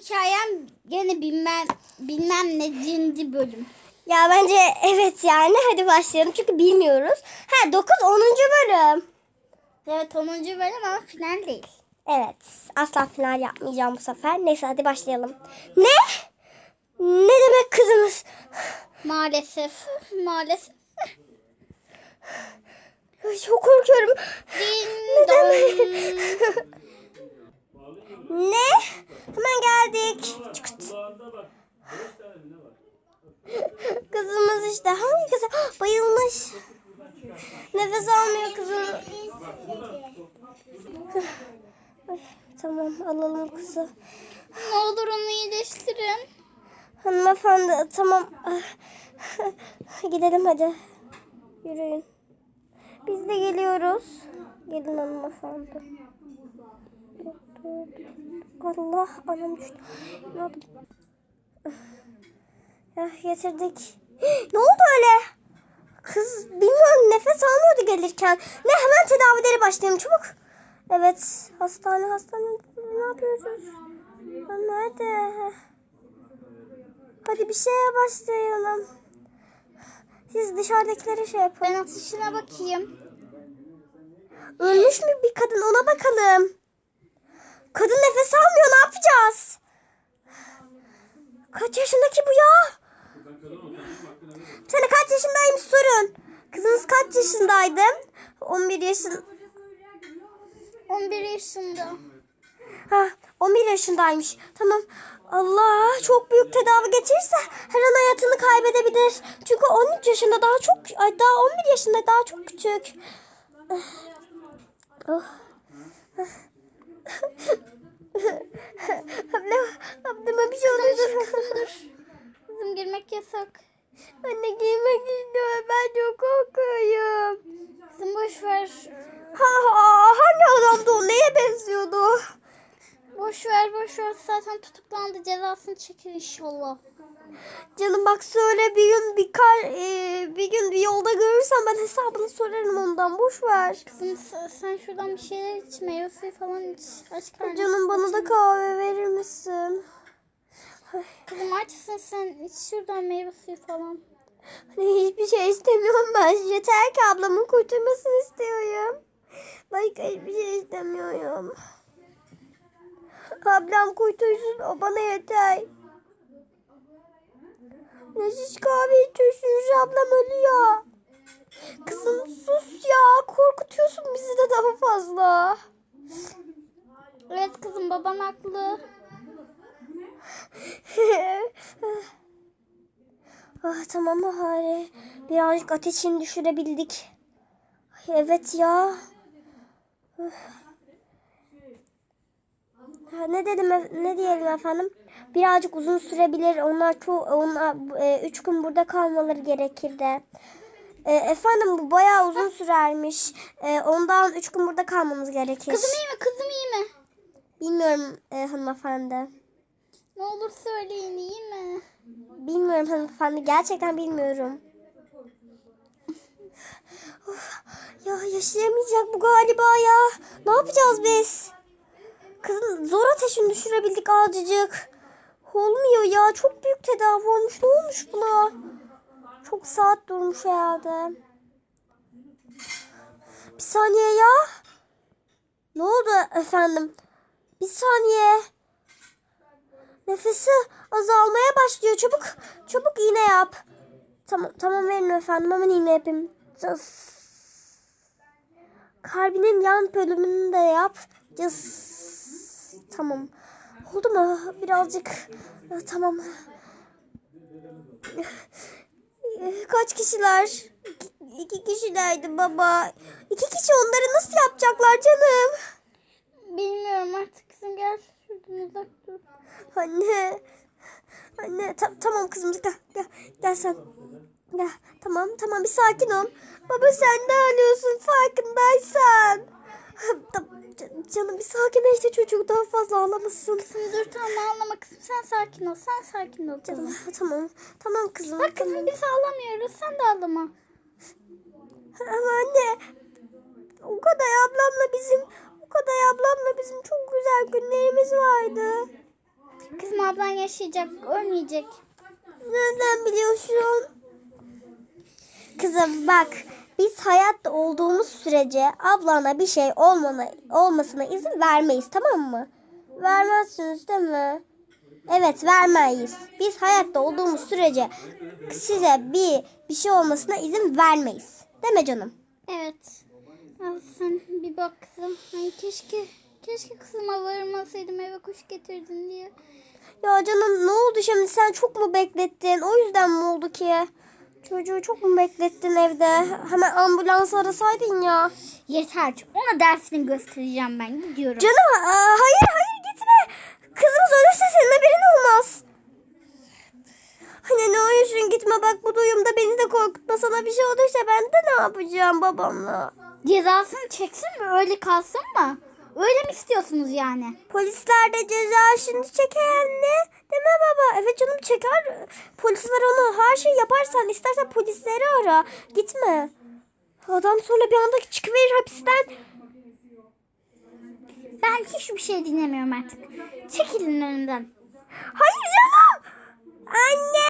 hikayem gene bilmem bilmem necinci bölüm. Ya bence evet yani hadi başlayalım çünkü bilmiyoruz. Ha 9 10. bölüm. Evet 10. bölüm ama final değil. Evet asla final yapmayacağım bu sefer. Neyse hadi başlayalım. Ne? Ne demek kızımız? Maalesef. Maalesef. Çok korkuyorum. Ding Ne demek? ne? Hemen geldik. Çıkıt. Kızımız işte. Hangi kızı? Ah, Bayılmış. Nefes almıyor kızım. Tamam alalım kızı. Ne olur onu iyileştirin. Hanımefendi tamam. Gidelim hadi. Yürüyün. Biz de geliyoruz. Gelin hanımefendi. Allah anam düştü. Ne oldu? Ya getirdik. Ne oldu öyle? Kız bilmiyorum nefes almıyordu gelirken. Ne hemen tedavilere başlayalım çabuk. Evet hastane hastane ne yapıyoruz? Nerede? Hadi bir şeye başlayalım. Siz dışarıdakilere şey yapın. Ben atışına bakayım. Ölmüş mü bir kadın ona bakalım. Kadın nefes almıyor ne yapacağız? Kaç yaşındaki bu ya? Sen kaç yaşındaymış sorun. Kızınız kaç yaşındaydı? 11 yaşın... 11 yaşında. Ha, 11 yaşındaymış. Tamam. Allah çok büyük tedavi geçirirse her an hayatını kaybedebilir. Çünkü 13 yaşında daha çok ay daha 11 yaşında daha çok küçük. Oh. Abla, ablama bir şey oluyor. Kızım girmek yasak. Anne giymek istiyorum. Ben çok korkuyorum. Kızım boş ver. Ha, ha, hangi adamdı o? Neye benziyordu? Boş ver boş ver. Zaten tutuklandı. Cezasını çeker inşallah. Canım bak söyle bir gün bir kar e, bir gün bir yolda görürsem ben hesabını sorarım ondan boş ver. Kızım sen şuradan bir şeyler iç. Meyve suyu falan iç. Aç karnını. Canım bana da kahve verir misin? Kızım açsın sen. iç şuradan meyve suyu falan. Hani hiçbir şey istemiyorum ben. Yeter ki ablamın kurtulmasını istiyorum. Başka hiçbir şey istemiyorum. Ablam kurtulsun o bana yeter. Ne siz kahve içiyorsunuz ablam ölüyor. Kızım sus ya korkutuyorsun bizi de daha fazla. Evet kızım baban haklı. ah, tamam Bahari. Birazcık ateşini düşürebildik. Ay, Evet ya. Ne dedim ef- ne diyelim efendim? Birazcık uzun sürebilir. Onlar çok onlar e, üç gün burada kalmaları gerekir de. E, efendim bu bayağı uzun sürermiş. E, ondan üç gün burada kalmamız gerekir. Kızım iyi mi? Kızım iyi mi? Bilmiyorum e, hanımefendi. Ne olur söyleyin iyi mi? Bilmiyorum hanımefendi. Gerçekten bilmiyorum. Of, ya yaşayamayacak bu galiba ya. Ne yapacağız biz? Kızın zor ateşini düşürebildik azıcık. Olmuyor ya. Çok büyük tedavi olmuş. Ne olmuş buna? Çok saat durmuş herhalde. Bir saniye ya. Ne oldu efendim? Bir saniye. Nefesi azalmaya başlıyor. Çabuk, çabuk iğne yap. Tamam, tamam verin efendim. Hemen iğne yapayım. Cız. Kalbinin yan bölümünü de yap. Cız. Tamam. Oldu mu? Birazcık. Tamam. Kaç kişiler? İki, kişilerdi baba. İki kişi onları nasıl yapacaklar canım? Bilmiyorum artık kızım gel şuradan uzak dur. Anne. Anne ta- tamam kızım gel, gel gel sen. Gel tamam tamam bir sakin ol. Baba sen ne ağlıyorsun farkındaysan. Canım bir sakinleşti çocuk daha fazla ağlamasın. Kızım dur tamam ağlama kızım sen sakin ol sen sakin ol Canım kızım. tamam tamam kızım. Bak kızım tamam. biz ağlamıyoruz sen de ağlama. Ama anne o kadar ablamla bizim o kadar ablamla bizim çok güzel günlerimiz vardı. Kızım ablan yaşayacak, ölmeyecek. Nereden biliyorsun? Kızım bak biz hayatta olduğumuz sürece ablana bir şey olmana, olmasına izin vermeyiz tamam mı? Vermezsiniz değil mi? Evet vermeyiz. Biz hayatta olduğumuz sürece size bir bir şey olmasına izin vermeyiz. Değil mi canım? Evet. Al sen bir bak kızım. Ay keşke keşke kızıma varmasaydım eve kuş getirdin diye. Ya canım ne oldu şimdi sen çok mu beklettin? O yüzden mi oldu ki? Çocuğu çok mu beklettin evde? Hemen ambulans arasaydın ya. Yeter. Ona dersini göstereceğim ben. Gidiyorum. Canım aa, hayır hayır gitme. Kızımız ölürse senin haberin olmaz. Hani ne olursun gitme bak bu duyumda beni de korkutma. Sana bir şey olursa ben de ne yapacağım babamla? Cezasını çeksin mi? Öyle kalsın mı? Öyle mi istiyorsunuz yani? Polisler de ceza şimdi çeker anne. Mi baba? Evet canım çeker. Polisler onu her şey yaparsan istersen polisleri ara. Gitme. Adam sonra bir anda çıkıverir hapisten. Ben hiçbir şey dinlemiyorum artık. Çekilin önümden. Hayır canım. Anne.